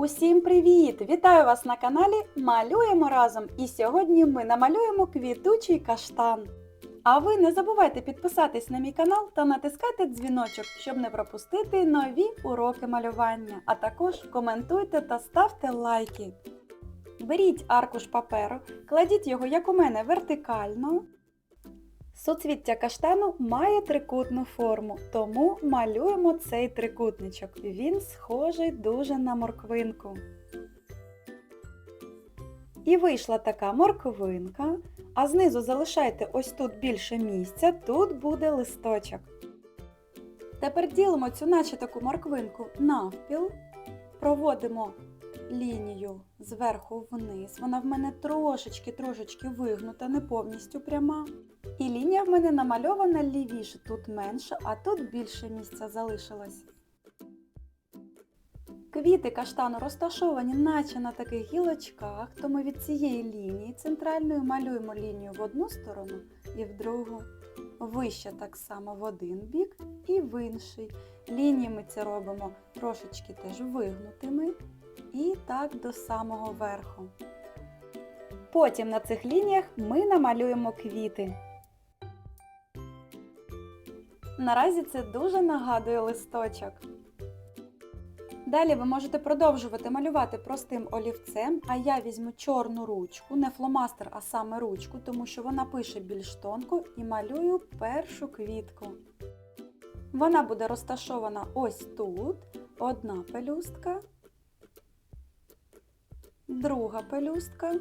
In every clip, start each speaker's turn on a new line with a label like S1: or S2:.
S1: Усім привіт! Вітаю вас на каналі Малюємо разом! І сьогодні ми намалюємо квітучий каштан. А ви не забувайте підписатись на мій канал та натискати дзвіночок, щоб не пропустити нові уроки малювання. А також коментуйте та ставте лайки. Беріть аркуш паперу, кладіть його, як у мене, вертикально. Суцвіття каштану має трикутну форму, тому малюємо цей трикутничок. Він схожий дуже на морквинку. І вийшла така морквинка, а знизу залишайте ось тут більше місця, тут буде листочок. Тепер ділимо цю наче таку морквинку навпіл, проводимо лінію зверху вниз. Вона в мене трошечки-трошечки вигнута, не повністю пряма. І лінія в мене намальована лівіше, тут менше, а тут більше місця залишилось. Квіти каштану розташовані наче на таких гілочках, тому від цієї лінії центральної малюємо лінію в одну сторону і в другу. Вище так само в один бік і в інший. Лінії ми це робимо трошечки теж вигнутими і так до самого верху. Потім на цих лініях ми намалюємо квіти. Наразі це дуже нагадує листочок. Далі ви можете продовжувати малювати простим олівцем, а я візьму чорну ручку, не фломастер, а саме ручку, тому що вона пише більш тонко і малюю першу квітку. Вона буде розташована ось тут, одна пелюстка, друга пелюстка,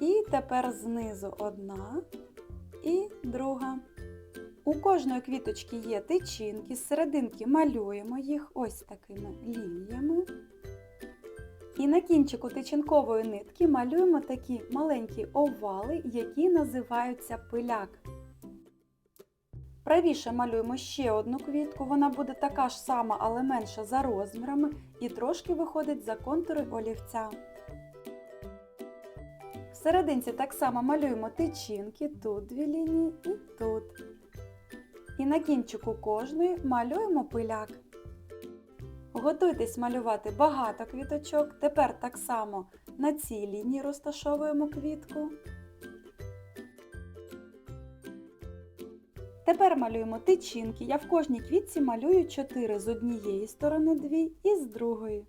S1: і тепер знизу одна і друга. У кожної квіточки є тичинки, з серединки малюємо їх ось такими лініями. І на кінчику тичинкової нитки малюємо такі маленькі овали, які називаються пиляк. Правіше малюємо ще одну квітку, вона буде така ж сама, але менша за розмірами і трошки виходить за контури олівця. В так само малюємо тичинки, тут дві лінії і тут. І на кінчику кожної малюємо пиляк. Готуйтесь малювати багато квіточок. Тепер так само на цій лінії розташовуємо квітку. Тепер малюємо тичинки. Я в кожній квітці малюю 4 з однієї сторони 2 і з другої.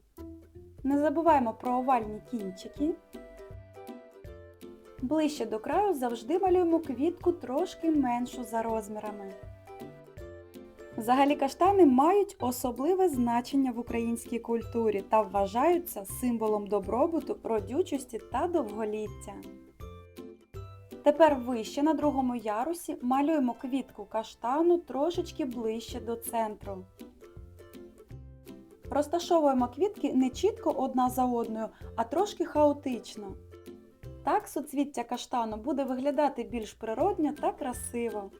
S1: Не забуваємо про овальні кінчики. Ближче до краю завжди малюємо квітку трошки меншу за розмірами. Взагалі каштани мають особливе значення в українській культурі та вважаються символом добробуту, родючості та довголіття. Тепер вище на другому ярусі малюємо квітку каштану трошечки ближче до центру. Розташовуємо квітки не чітко одна за одною, а трошки хаотично. Так суцвіття каштану буде виглядати більш природньо та красиво.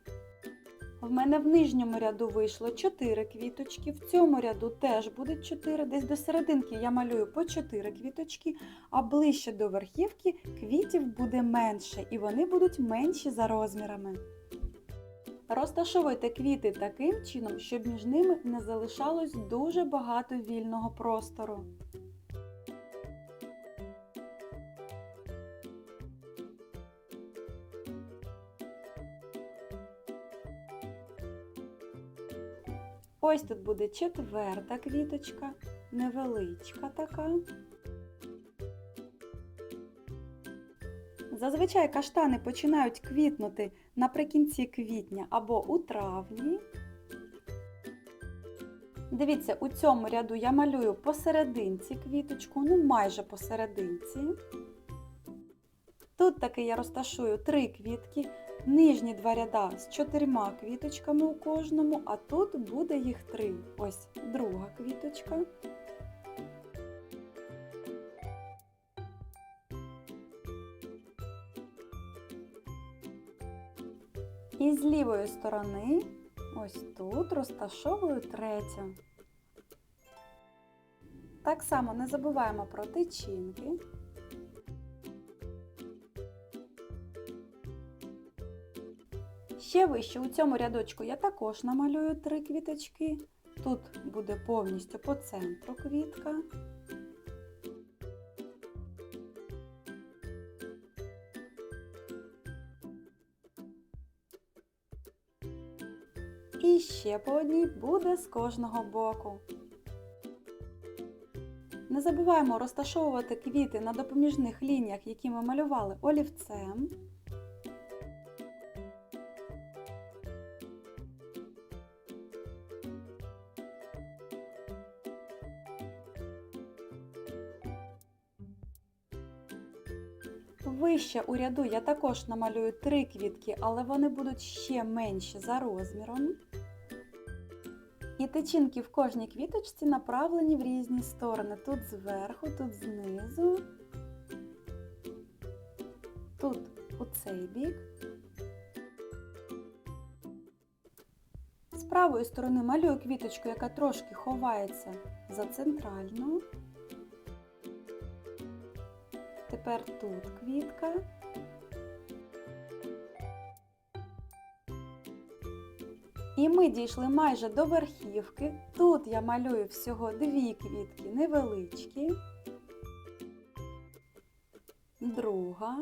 S1: В мене в нижньому ряду вийшло 4 квіточки, в цьому ряду теж буде 4, десь до серединки я малюю по 4 квіточки, а ближче до верхівки квітів буде менше і вони будуть менші за розмірами. Розташовуйте квіти таким чином, щоб між ними не залишалось дуже багато вільного простору. Ось тут буде четверта квіточка, невеличка така. Зазвичай каштани починають квітнути наприкінці квітня або у травні. Дивіться, у цьому ряду я малюю посерединці квіточку, ну майже посерединці. Тут таки я розташую три квітки, нижні два ряда з чотирма квіточками у кожному, а тут буде їх три. Ось друга квіточка. І з лівої сторони, ось тут розташовую третю. Так само не забуваємо про тичинки. Ще вище у цьому рядочку я також намалюю три квіточки. Тут буде повністю по центру квітка. І ще по одній буде з кожного боку. Не забуваємо розташовувати квіти на допоміжних лініях, які ми малювали олівцем. Вище у ряду я також намалюю три квітки, але вони будуть ще менші за розміром. І тичинки в кожній квіточці направлені в різні сторони. Тут зверху, тут знизу, тут у цей бік. З правої сторони малюю квіточку, яка трошки ховається за центральну. Тепер тут квітка. І ми дійшли майже до верхівки. Тут я малюю всього дві квітки невеличкі. Друга.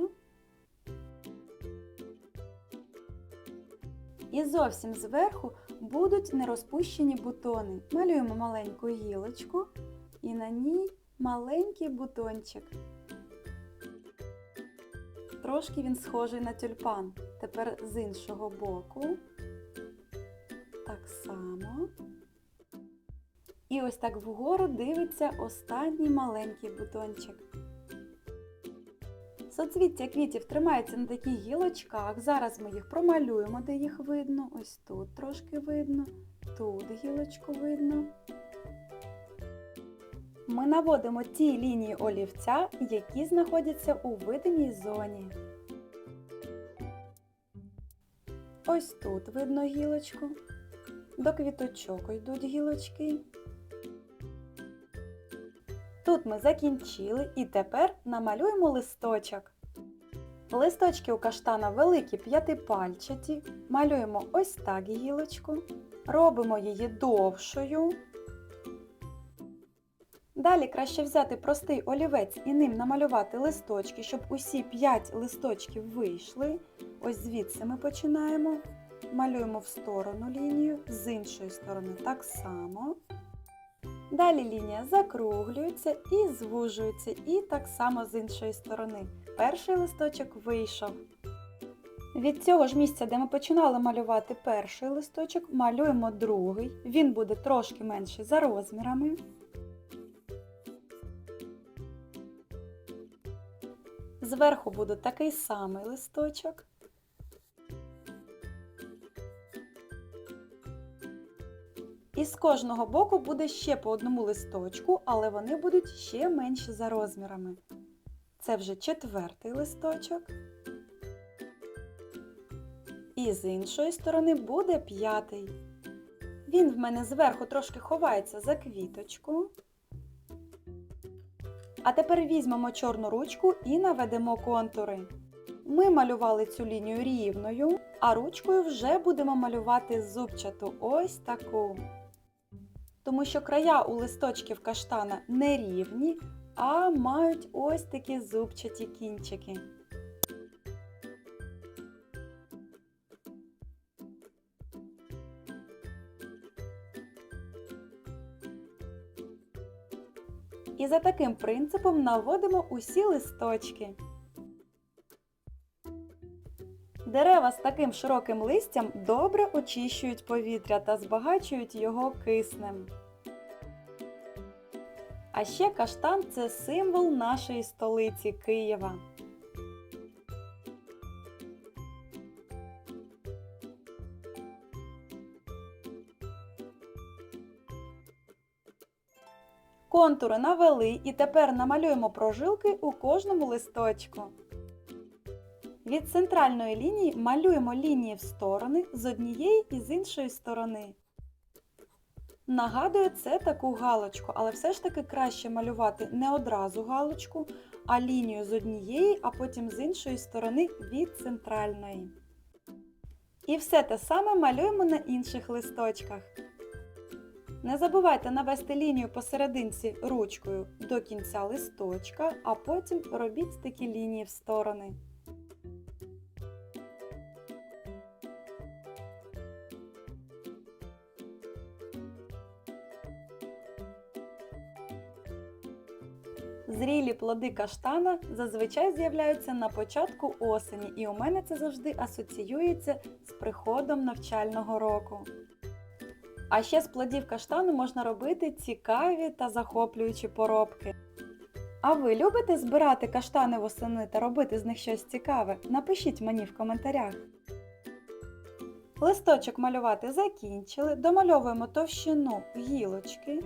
S1: І зовсім зверху будуть нерозпущені бутони. Малюємо маленьку гілочку і на ній маленький бутончик. Трошки він схожий на тюльпан. Тепер з іншого боку. Так само. І ось так вгору дивиться останній маленький бутончик. Соцвіття квітів тримається на таких гілочках. Зараз ми їх промалюємо, де їх видно. Ось тут трошки видно, тут гілочку видно. Ми наводимо ті лінії олівця, які знаходяться у видимій зоні. Ось тут видно гілочку. До квіточок йдуть гілочки. Тут ми закінчили і тепер намалюємо листочок. Листочки у каштана великі п'ятипальчаті. Малюємо ось так гілочку. Робимо її довшою. Далі краще взяти простий олівець і ним намалювати листочки, щоб усі 5 листочків вийшли. Ось звідси ми починаємо. Малюємо в сторону лінію, з іншої сторони так само. Далі лінія закруглюється і звужується, і так само з іншої сторони. Перший листочок вийшов. Від цього ж місця, де ми починали малювати перший листочок, малюємо другий. Він буде трошки менший за розмірами. Зверху буде такий самий листочок. І з кожного боку буде ще по одному листочку, але вони будуть ще менші за розмірами. Це вже четвертий листочок. І з іншої сторони буде п'ятий. Він в мене зверху трошки ховається за квіточку. А тепер візьмемо чорну ручку і наведемо контури. Ми малювали цю лінію рівною, а ручкою вже будемо малювати зубчату ось таку. Тому що края у листочків каштана не рівні, а мають ось такі зубчаті кінчики. І за таким принципом наводимо усі листочки. Дерева з таким широким листям добре очищують повітря та збагачують його киснем. А ще каштан це символ нашої столиці Києва. Контури навели і тепер намалюємо прожилки у кожному листочку. Від центральної лінії малюємо лінії в сторони з однієї і з іншої сторони. Нагадую, це таку галочку, але все ж таки краще малювати не одразу галочку, а лінію з однієї, а потім з іншої сторони від центральної. І все те саме малюємо на інших листочках. Не забувайте навести лінію посерединці ручкою до кінця листочка, а потім робіть такі лінії в сторони. Зрілі плоди каштана зазвичай з'являються на початку осені, і у мене це завжди асоціюється з приходом навчального року. А ще з плодів каштану можна робити цікаві та захоплюючі поробки. А ви любите збирати каштани восени та робити з них щось цікаве? Напишіть мені в коментарях. Листочок малювати закінчили, домальовуємо товщину гілочки.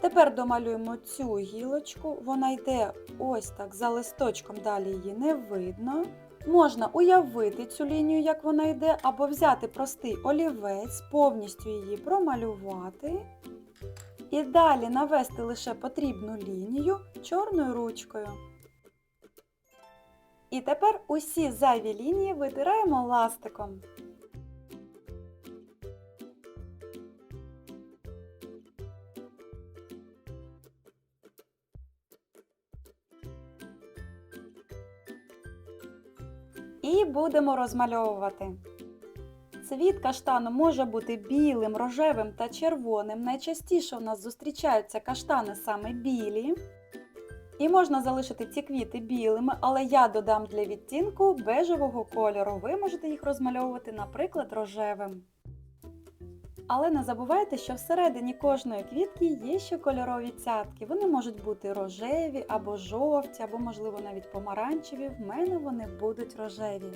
S1: Тепер домалюємо цю гілочку, вона йде ось так за листочком, далі її не видно. Можна уявити цю лінію, як вона йде, або взяти простий олівець, повністю її промалювати. І далі навести лише потрібну лінію чорною ручкою. І тепер усі зайві лінії витираємо ластиком. Будемо розмальовувати. Цвіт каштану може бути білим, рожевим та червоним. Найчастіше у нас зустрічаються каштани саме білі. І можна залишити ці квіти білими, але я додам для відтінку бежевого кольору. Ви можете їх розмальовувати, наприклад, рожевим. Але не забувайте, що всередині кожної квітки є ще кольорові цятки. Вони можуть бути рожеві або жовті, або, можливо, навіть помаранчеві. В мене вони будуть рожеві.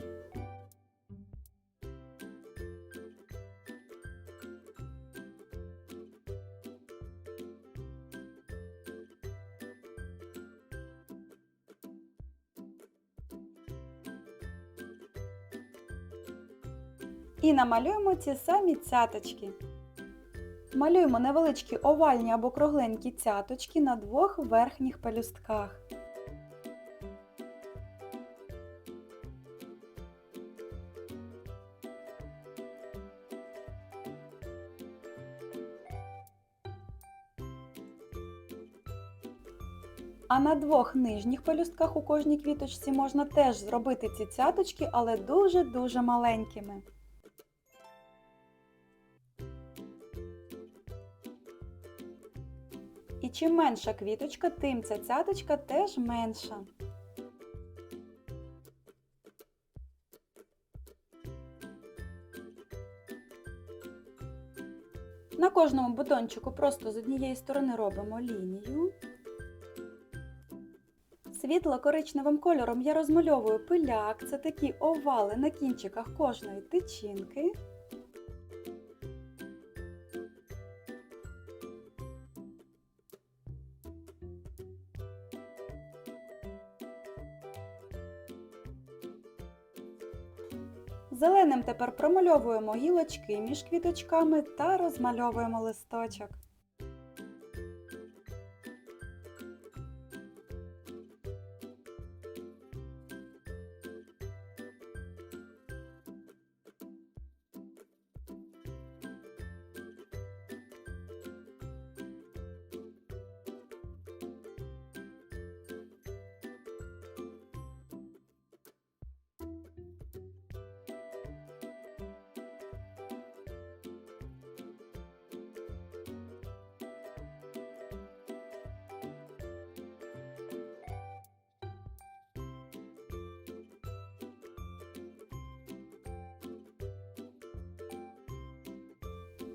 S1: І намалюємо ці самі цяточки. Малюємо невеличкі овальні або кругленькі цяточки на двох верхніх пелюстках. А на двох нижніх пелюстках у кожній квіточці можна теж зробити ці цяточки, але дуже-дуже маленькими. Чим менша квіточка, тим ця цяточка теж менша. На кожному бутончику просто з однієї сторони робимо лінію. Світло-коричневим кольором я розмальовую пиляк, це такі овали на кінчиках кожної тичинки. Тепер промальовуємо гілочки між квіточками та розмальовуємо листочок.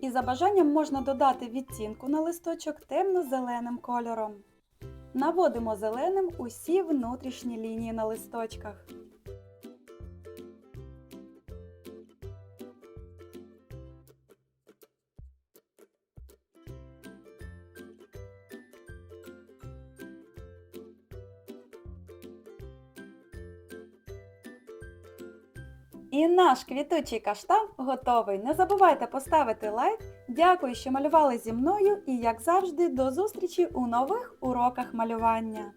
S1: І за бажанням можна додати відтінку на листочок темно-зеленим кольором. Наводимо зеленим усі внутрішні лінії на листочках. Наш квітучий каштан готовий. Не забувайте поставити лайк. Дякую, що малювали зі мною і, як завжди, до зустрічі у нових уроках малювання.